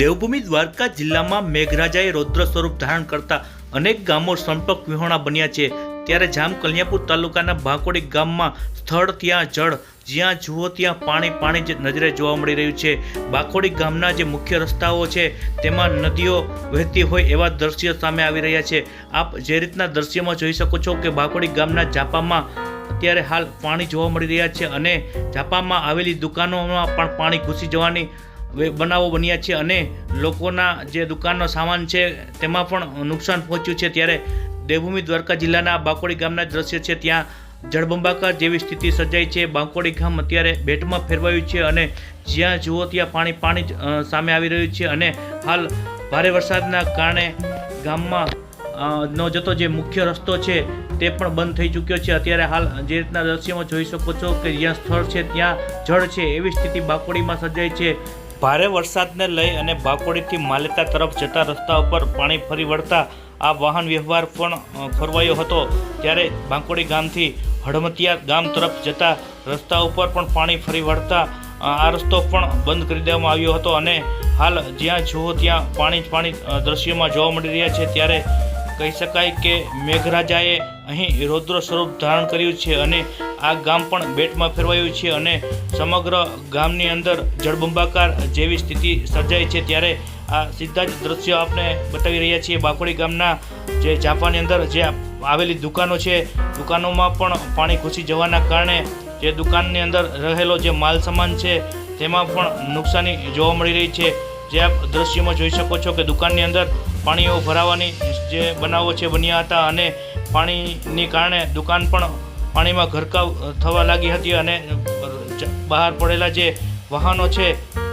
દેવભૂમિ દ્વારકા જિલ્લામાં મેઘરાજાએ રૌદ્ર સ્વરૂપ ધારણ કરતા અનેક ગામો સંપર્ક વિહોણા બન્યા છે. ત્યારે જામ કલ્યાપુર તાલુકાના ભાંકોડી ગામમાં સ્થળ ત્યાં જળ, જ્યાં જુઓ ત્યાં પાણી પાણી નજરે જોવા મળી રહ્યું છે. બાકોડી ગામના જે મુખ્ય રસ્તાઓ છે, તેમાં નદીઓ વહેતી હોય એવા દ્રશ્યો સામે આવી રહ્યા છે. આપ જે રીતના દ્રશ્યમાં જોઈ શકો છો કે બાકોડી ગામના ઝાપામાં અત્યારે હાલ પાણી જોવા મળી રહ્યા છે અને ઝાપામાં આવેલી દુકાનોમાં પણ પાણી ઘૂસી જવાની બનાવો બન્યા છે અને લોકોના જે દુકાનનો સામાન છે તેમાં પણ નુકસાન પહોંચ્યું છે. ત્યારે દેવભૂમિ દ્વારકા જિલ્લાના બાકોડી ગામના દ્રશ્ય છે. ત્યાં જળબંબાકાર જેવી સ્થિતિ સર્જાઈ છે. બાંકોડી ગામ અત્યારે બેટમાં ફેરવાયું છે અને જ્યાં જુઓ ત્યાં પાણી પાણી જ સામે આવી રહ્યું છે અને હાલ ભારે વરસાદના કારણે ગામમાં નો જતો જે મુખ્ય રસ્તો છે તે પણ બંધ થઈ ચૂક્યો છે. અત્યારે હાલ જે રીતના દ્રશ્યમાં જોઈ શકો છો કે જ્યાં સ્થળ છે ત્યાં જળ છે. એવી સ્થિતિ બાકોડીમાં સર્જાઈ છે. ભારે વરસાદને લઈ અને બાકોડીથી માલેતા તરફ જતા રસ્તા ઉપર પાણી ફરી વળતા આ વાહન વ્યવહાર પણ ખોરવાયો હતો. ત્યારે બાંકોડી ગામથી હડમતિયા ગામ તરફ જતા રસ્તા ઉપર પણ પાણી ફરી વળતા આ રસ્તો પણ બંધ કરી દેવામાં આવ્યો હતો અને હાલ જ્યાં જુઓ ત્યાં પાણી જ પાણી દ્રશ્યમાં જોવા મળી રહ્યા છે. ત્યારે કહી શકાય કે મેઘરાજાએ અહીં રૌદ્ર સ્વરૂપ ધારણ કર્યું છે અને આ ગામ પણ બેટમાં ફેરવાયું છે અને સમગ્ર ગામની અંદર જળબંબાકાર જેવી સ્થિતિ સર્જાઈ છે ત્યારે આ સીધા જ દ્રશ્યો આપણે બતાવી રહ્યા છીએ. બાકોડી ગામના જે ઝાપાની અંદર જે આવેલી દુકાનો છે, દુકાનોમાં પણ પાણી ઘૂસી જવાના કારણે જે દુકાનની અંદર રહેલો જે માલ સામાન છે, તેમાં પણ નુકસાની જોવા મળી રહી છે. જે આપ દ્રશ્યમાં જોઈ શકો છો કે દુકાનની અંદર પાણીઓ ભરાવાની જે બનાવો છે બન્યા હતા અને પાણીની કારણે દુકાન પણ પાણીમાં ગરકાવ થવા લાગી હતી અને બહાર પડેલા જે વાહનો છે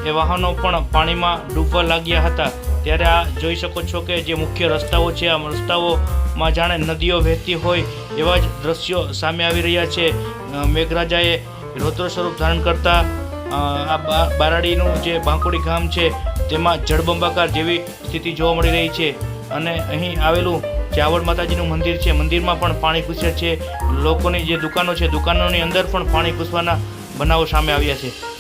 એ વાહનો પણ પાણીમાં ડૂબવા લાગ્યા હતા. ત્યારે આ જોઈ શકો છો કે જે મુખ્ય રસ્તાઓ છે આ રસ્તાઓમાં જાણે નદીઓ વહેતી હોય એવા જ દ્રશ્યો સામે આવી રહ્યા છે. મેઘરાજાએ રૌદ્ર સ્વરૂપ ધારણ કરતા આ બારાડીનું જે બાંકુડી ગામ છે તેમાં જળબંબાકાર જેવી સ્થિતિ જોવા મળી રહી છે. અને અહીં આવેલું ચાવડ માતાજીનું મંદિર છે. મંદિરમાં પણ પાણી ઘૂસ્યા છે. લોકોની જે દુકાનો છે, દુકાનોની અંદર પણ પાણી ઘૂસવાના બનાવો સામે આવ્યા છે.